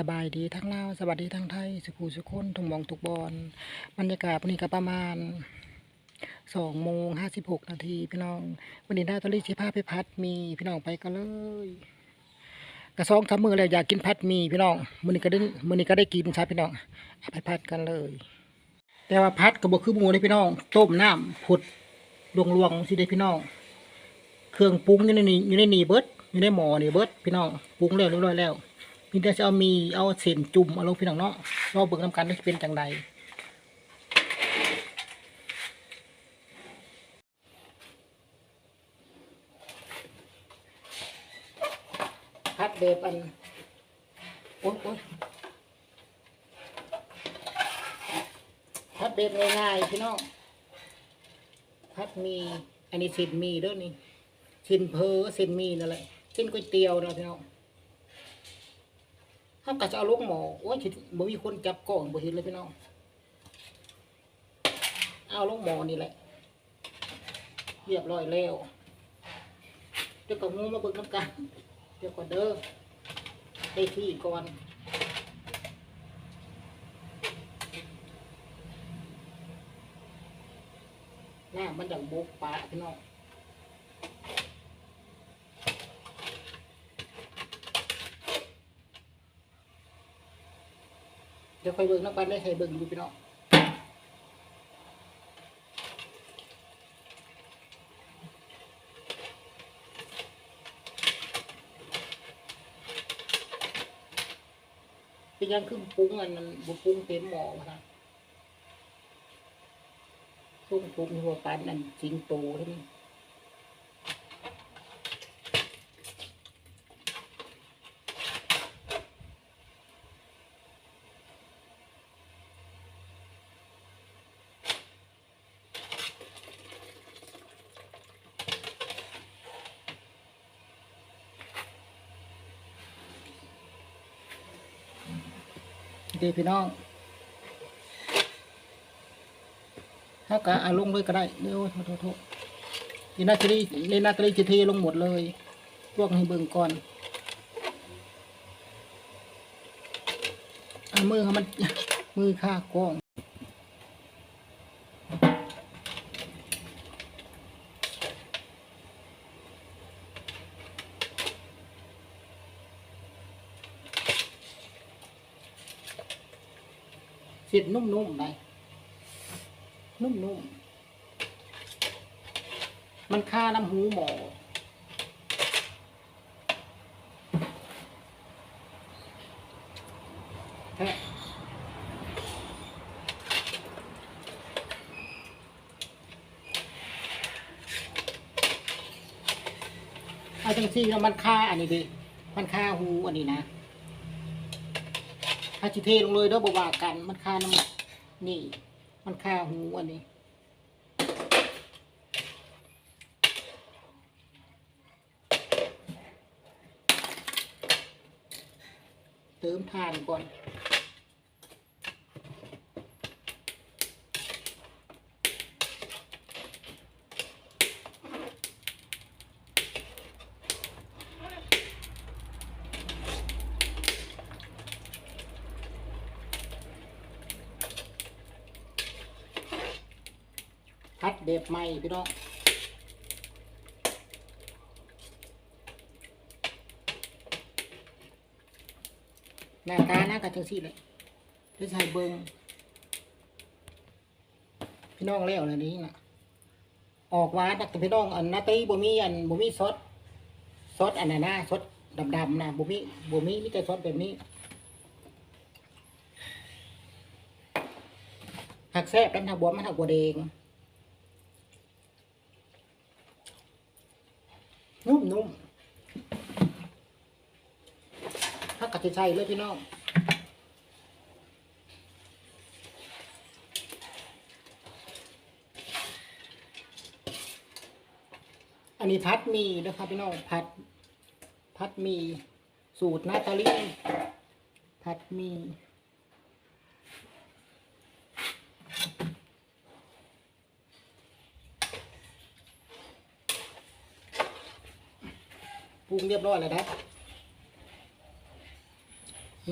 สบายดีทั้งลาวสวัสดีทั้งไทยสุขุสุขคนทุกหมองทุกบอลบรรยากาศวันนี้ก็ประมาณสองโมงห้าสิบหกนาทีพี่น้องวันนี้ได้ตอรี่สิพาไปพัดมีพี่น้องไปกันเลยกระซองทำมือแล้วอยากกินพัดมีพี่น้องมือนี้ก็ได้มือนี้ก็ได้กินใช่พี่น้องเอาไปพัดกันเลย แต่ว่าพัดก็บ่คือหมูเลยพี่น้องต้มน้ำผุดลวงๆสิได้พี่น้อง เครื่องปรุงอยู่ในนี้อยู่ในนี่เบิดอยู่ในหมอนี่เบิร์ดพี่น้องปรุงแล้วเรียบร้อยแล้ว พี่แต่จะเอามีเอาเส้นจุ่มเอาลงพี่น้องเนาะรอเบิ่งนำกันว่าสิเป็นจังไดพัดแบบอันโอ๊ยโอ๊ยพัดแบบง่ายๆพี่น้องพัดมีอันนี้เส้นมีเด้อนี่เส้นเพอเส้นมีนั่นแหละเส้นก๋วยเตี๋ยวนะพี่น้อง เขาก็จะเอาลูกหมอโอ้ยคิดบ่มีคนจับกล้องบ่เห็นเลยพี่น้องเอาลูกหมอนี่แหละเรียบร้อยแล้วเดี๋ยวก็งูมาเบิ่งน้ำกันเดี๋ยวก่อนเด้อได้ที่ก่อนหน้ามันดังโบกปลาพี่น้อง ดี๋ยวค่อยเบิ่งน้ำกันได้ให้เบิ่งดูพี่น้องเป็นยังคือปรุงอันนั้นบ่ปรุงเต็มหม้อนะปรุงปรุงหัวปานนั่นสิงโตเท่านี้ ตีพี่น้องถ้ากะอาลงเลยก็ได้เดี๋ยวโทษโทษโทษนี่นาตาลีนี่นาตรีจะเทลงหมดเลย พวกให้เบิ่งก่อนเอามือมันมือข้ากล้อง สียดนุ่มๆไปนุ่มๆ มันค่าน้ำหูหมอแท้เอาจังซี่มันค่าอันนี้ดิ มันค่าหูอันนี้นะ ถ้าจิเทลงเลยเด้อบว่ากัน มันค่าน้ำนี่ มันค่าหูอันนี้เติมทานก่อน พัดเด็บใหม่พี่น้องหน้าตาหน้ากันจังสีเลยดี๋ยใส่เบิงพี่น้องแล้วเลยนี้นะออกวานแต่พี่น้องอันนาตีบ่มีอันบ่มีซอสซอสอันนั้นนะซอสดำๆนะบ่มีบ่มีมีแต่ซอสแบบนี้หักแซ่บแล้วหักบัวมันหักบัวแดง นุ่มถ้ากะทิใส่เลยพี่น้องอันนี้พัดมีนะครับพี่น้องพัด พัดมีสูตรนาตาลีพัดมี ปรุงเรียบร้อยแล้วนะ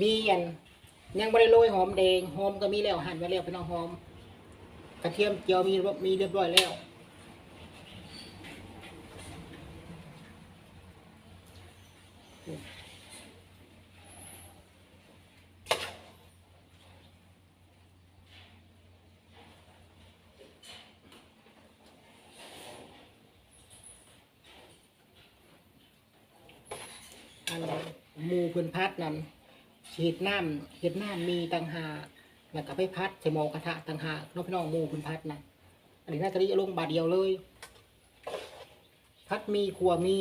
มีอันยังไม่ได้โรยหอมแดงหอมก็มีแล้วหั่นไว้แล้วพี่น้องหอม กระเทียมเจียวมีมีเรียบร้อยแล้ว อันหมู เพิ่นพัดนั่นเห็ดน้ำเห็ดน้ำมีต่างหากแล้วก็ไปพัดใส่หม้อกระทะต่างหากน้องพี่น้องหมูเพิ่นพัดนะอันนี้น่าจะได้ลงบาทเดียวเลย พัดมีขัวมี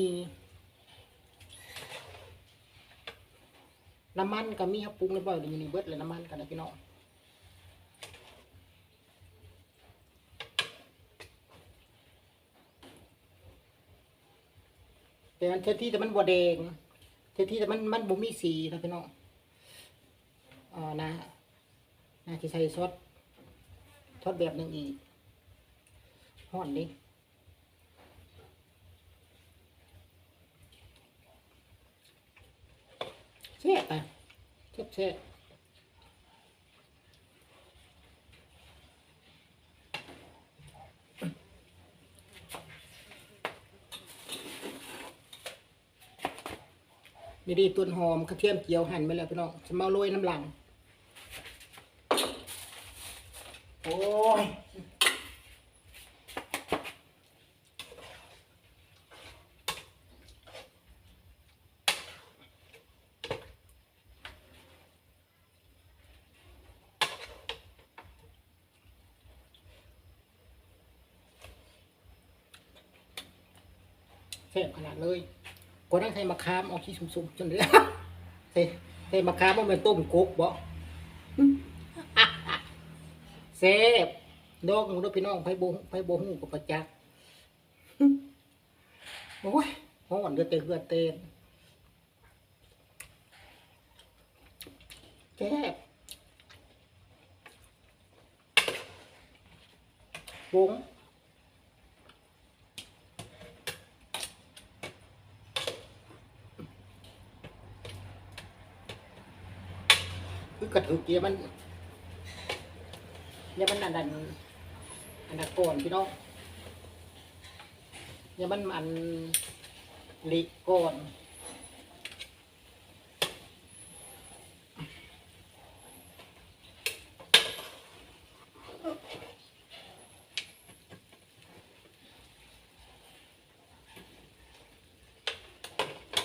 น้ำมันก็มีครับปรุงเรียบร้อยเดี๋ยวนี้เบิดเลยน้ำมันกันนะพี่น้องแต่มันเทที่แต่มันบวแดง เท่าที่แต่มันมันบ่มีสีนะพี่น้องอ่านะนะที่ใส่ซอสซอสแบบหนึ่งอีกห่อนดิแช่บไปเช่บแช่บ นี่ดีต้นหอมกระเทียมเจียวหั่นไปแล้วพี่น้องจะมาโรยน้ำหลัง โอ้ยแซ่บขนาดเลย ก็นั่งใส่มะขามเอาขี้สุ่มๆจนเลือใส่ใส่มะขามมันเป็นต้มกบบ่แซ่บดอกหมูด้วยพี่น้องไผโบไผโบหูกับประจักษ์โอ้ยห้อนเดือดเตือดเตนแซ่บบง คือกระถือเกียมันเนี่ยมันอันนั้นอันนั้นก่อนพี่น้องเนี่ยมันอันหลิก่อน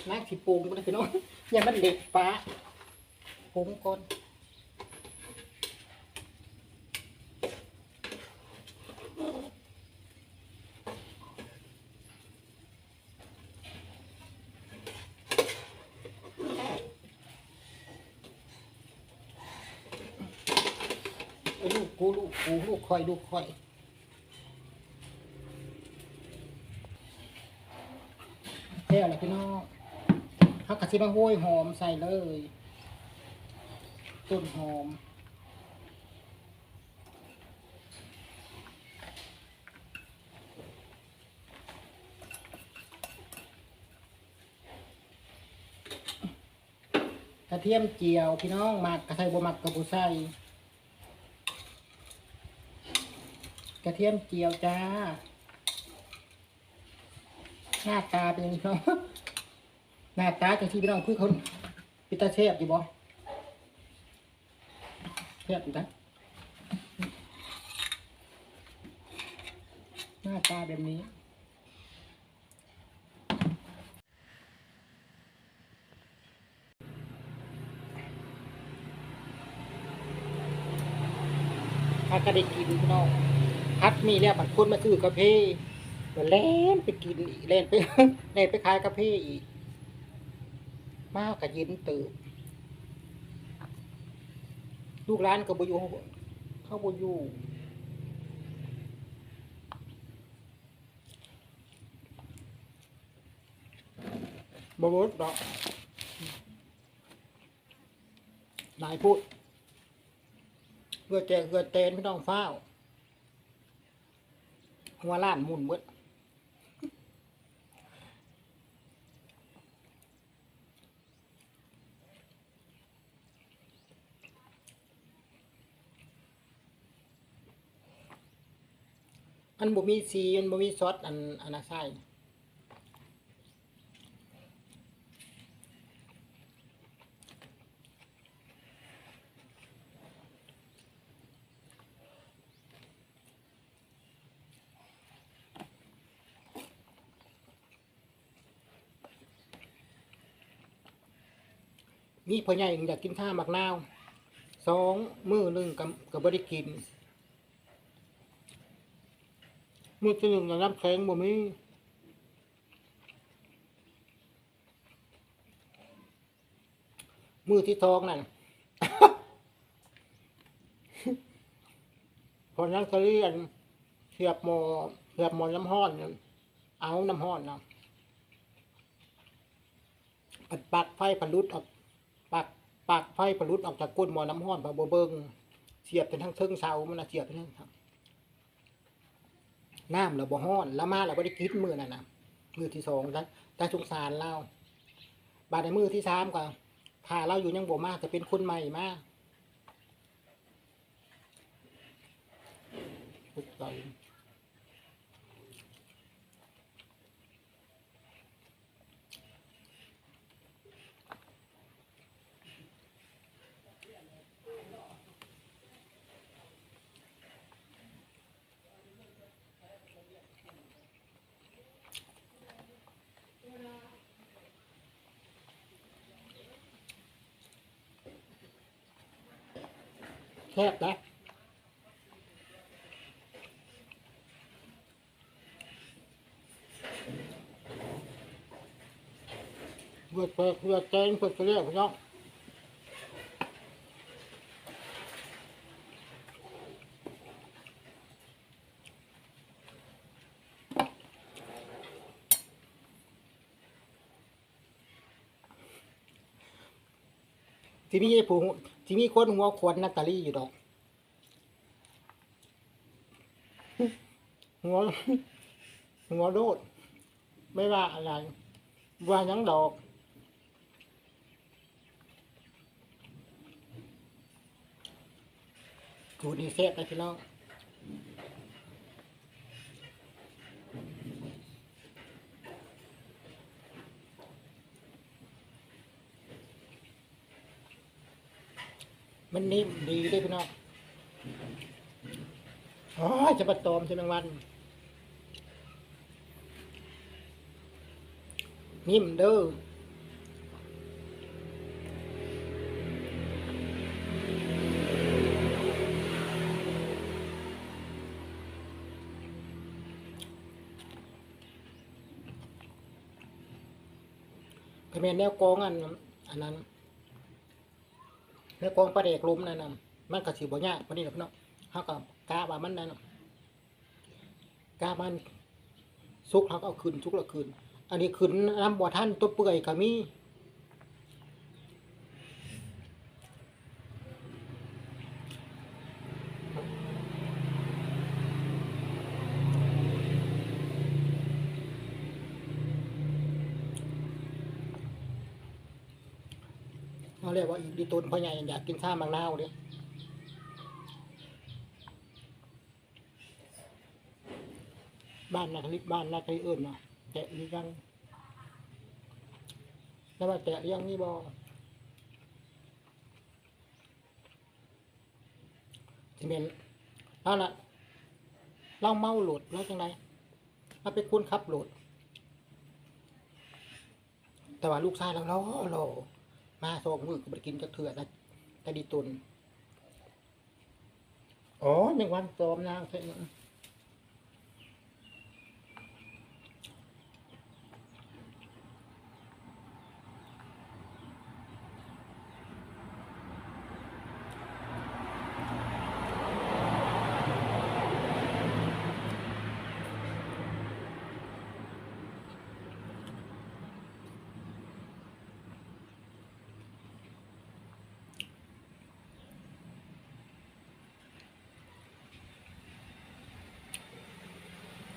นักสิปรุงก็ได้พี่น้องเนี่ยมันเด็กปลาปรุงก่อน ไอ้ลู กกูลูกคอยลูกคอยแค่อะไรพี่น้องเขากะชิมาห้วยหอมใส่เลย ต้นหอมกระเทียมเจียวพี่น้องหมักกระไทยบ่หมักกระบุใส่ก ระเทียมเจียวจ้า หน้าตาเป็นยังไงพี่น้อหน้าตาจังที่พี่น้องคือคนพิตาเชฟอยู่บ่เชฟอยู่นะหน้าตาแบบนี้ถ้าก็ได้กินพี่น้อง พัดมีแล้วบัดคนมาซื้อกาแฟก็แล่นไปกินอีกแล่นไปแล่นไปขายกาแฟอีก มากกับย็นตื่นลูกร้านก็บอยู่เข้าบอยู่บวชดอกนายพูดเพื่อแจกเพื่อเตนไม่ต้องเฝ้า หัวล้านหมุนเบิดอันบ่มีสีอันบ่มีซอสอันอันอะไร มีพ่อใหญ่อยากกินข้าวหมักนาวสองมื้อหนึ่งก็ก็บ่ได้กิน มือที่หนึ่งน้ำแข็งบ่มีมือที่ทองนั่นพอนั้นเขาเรียนเสียบหมอเสียบหมอน้ำห้อนนั่นเอาน้ำห้อนนะปัดปักไฟผลุดออก ปักไฟผลุดออกจากก้นหมอน้ำห้อนพอบ่เบิงเสียบเป็นทั้งเทิงเสามันนะเสียบเป็นทั้งครับน้ำเราบ่ฮ้อนแล้วมาเราบ่ได้กินมือนั่นนะมือที่สองแต่แต่สงสารเราบาดในมือที่สามก็ถ้าเราอยู่ยังบ่มากจะเป็นคนใหม่มาก พุทธใจแคบนะเพื่อเพื่อเพื่อแกงเพื่อเรียกพี่น้องที่มีไอ้ผู้ ที่มีคนหัวควนนัตตาลีอยู่ดอก หัว หัวโดด ไม่ว่าอะไร ว่ายังดอกถูดีเสียไปพี่น้อง มันนิ่มดีด้วยพี่น้องอ๋อจะประตอมใช่ไหมวัน นิ่มเด้อก็แม่นแนวกองอันอันนั้น แนวกองประเดกลมนั่นน่ะมันก็สิบ่ยากปานนี้หรอกพี่น้องเฮาก็กาว่ามันนั่นนะกามันสุกเฮาก็เอาขึ้นสุกแล้วขึ้น อันนี้ขึ้นน้ำบ่ท่านตัวเปื่อยก็มี เรียกว่าอีดีตุนพ่อใหญ่อยากกินข้าวมังนาวเด้บ้านนักลิบ้านนักลิเอิญเนาะแตะยังแล้วว่าแตะยังนี่บอจะเป็นเอาล่ะเราเมาโหลดแล้วจังไรเราไปคุ้นขับโหลด แต่ว่าลูกชายเราเราเรา มาสองมือก็ไปกินจะเถื่อแต่แต่ดีตุนอ๋อหนึ่งวันซ้อมนางใช่ไหม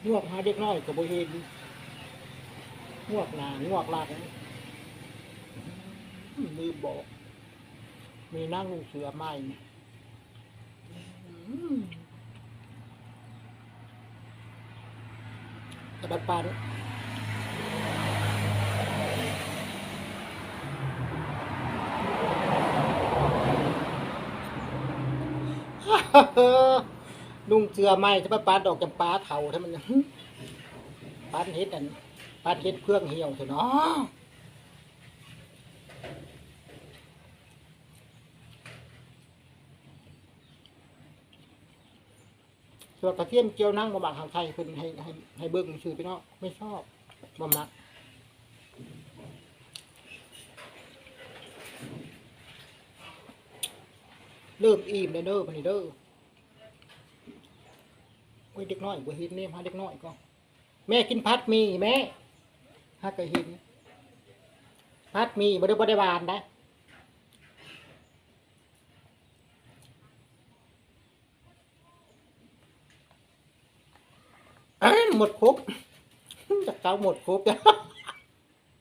งวกหาเด็กน้อยกับโบเห็นงวกหนางวกหลังมือบอก มีนั่งลูกเสือไม้ต่บัดปาน นุ่งเสือไหมจะไปปาดดอกจำปาเถาถ้ามันปาดเฮ็ดอันปาดเฮ็ดเครื่องเหี่ยวเถอะเนาะส่วนกระเทียมเจียวนั่งบะหมักทางไทยเพิ่นให้ให้ให้เบิ่งชื่อพี่น้องไม่ชอบบะหมักเริ่มอิ่มแล้วเด้อพันนี้เด้อ โอ้ยเด็กน้อยบ่เห็นเนี่ยหาเด็กน้อยก็แม่กินพัดมีแม่ฮักก็เห็นพัดมีบ่ได้บ่ได้หวานนะเอ้หมดครบจากเจ้าหมดครบ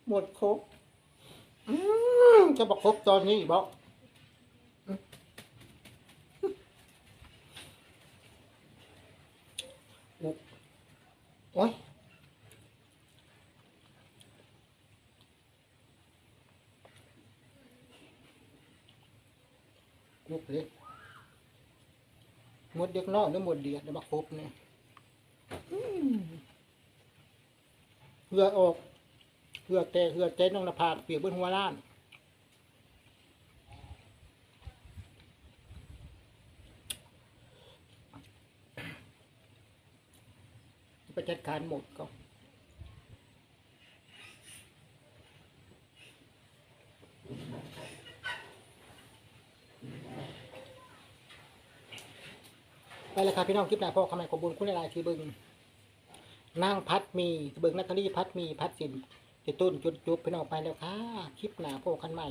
หมดครบจะบอกครบตอนนี้บอก โอ้ยลุกเลยหมดเด็กน้อยหรือหมดเดียดเดี๋ยวมาครบเนี่ยอืมเหือออกเหือแต่เหือแต่น้องนภาเปียกบนหัวล้าน ไปจัดการหมดก็ไปเลยครับพี่น้องคลิปหน้าพ่อคำไหนขอบุญคุณหลายๆที่บึงนั่งพัดมีเบึงนัตตาลีพัดมีพัดสินติดต้นจุดจุบพี่น้องไปแล้วค่ะคลิปหน้าพ่อกันใหม่